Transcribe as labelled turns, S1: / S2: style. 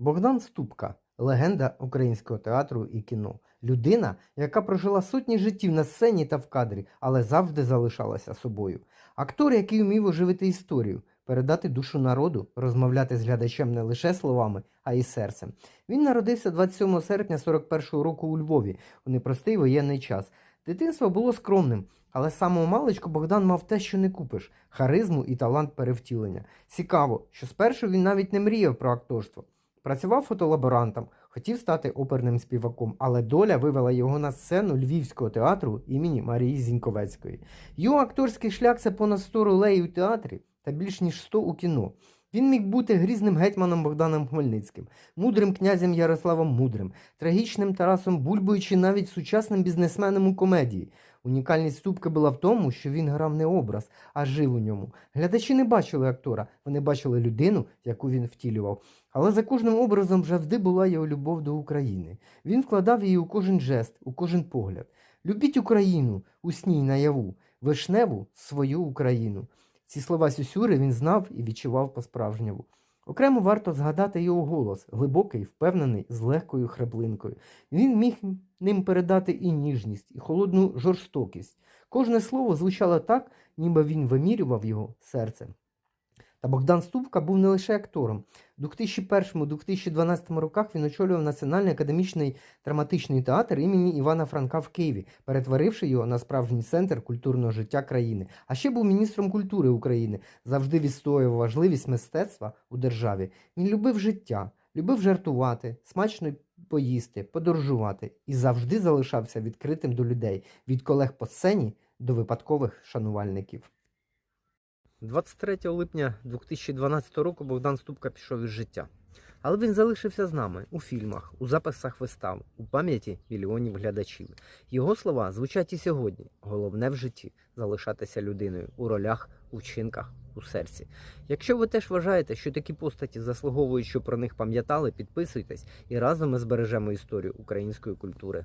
S1: Богдан Ступка легенда українського театру і кіно. Людина, яка прожила сотні життів на сцені та в кадрі, але завжди залишалася собою. Актор, який вмів оживити історію, передати душу народу, розмовляти з глядачем не лише словами, а й серцем. Він народився 27 серпня 41-го року у Львові у непростий воєнний час. Дитинство було скромним, але самого маличку Богдан мав те, що не купиш харизму і талант перевтілення. Цікаво, що спершу він навіть не мріяв про акторство. Працював фотолаборантом, хотів стати оперним співаком, але доля вивела його на сцену Львівського театру імені Марії Зіньковецької. Його акторський шлях це понад 100 ролей у театрі та більш ніж 100 у кіно. Він міг бути грізним гетьманом Богданом Хмельницьким, мудрим князем Ярославом Мудрим, трагічним Тарасом Бульбою чи навіть сучасним бізнесменом у комедії. Унікальність Ступки була в тому, що він грав не образ, а жив у ньому. Глядачі не бачили актора, вони бачили людину, яку він втілював. Але за кожним образом завжди була його любов до України. Він вкладав її у кожен жест, у кожен погляд. Любіть Україну, усній наяву, вишневу свою Україну. Ці слова Сюсюри він знав і відчував по-справжньому. Окремо варто згадати його голос, глибокий, впевнений, з легкою хреблинкою. Він міг ним передати і ніжність, і холодну жорстокість. Кожне слово звучало так, ніби він вимірював його серцем. Та Богдан Ступка був не лише актором. У 2001-2012 роках він очолював Національний академічний драматичний театр імені Івана Франка в Києві, перетворивши його на справжній центр культурного життя країни. А ще був міністром культури України, завжди відстоював важливість мистецтва у державі. Він любив життя, любив жартувати, смачно поїсти, подорожувати і завжди залишався відкритим до людей від колег по сцені до випадкових шанувальників. 23 липня 2012 року Богдан Ступка пішов із життя. Але він залишився з нами у фільмах, у записах вистав, у пам'яті мільйонів глядачів. Його слова звучать і сьогодні. Головне в житті залишатися людиною у ролях, у вчинках, у серці. Якщо ви теж вважаєте, що такі постаті заслуговують, щоб про них пам'ятали, підписуйтесь і разом ми збережемо історію української культури.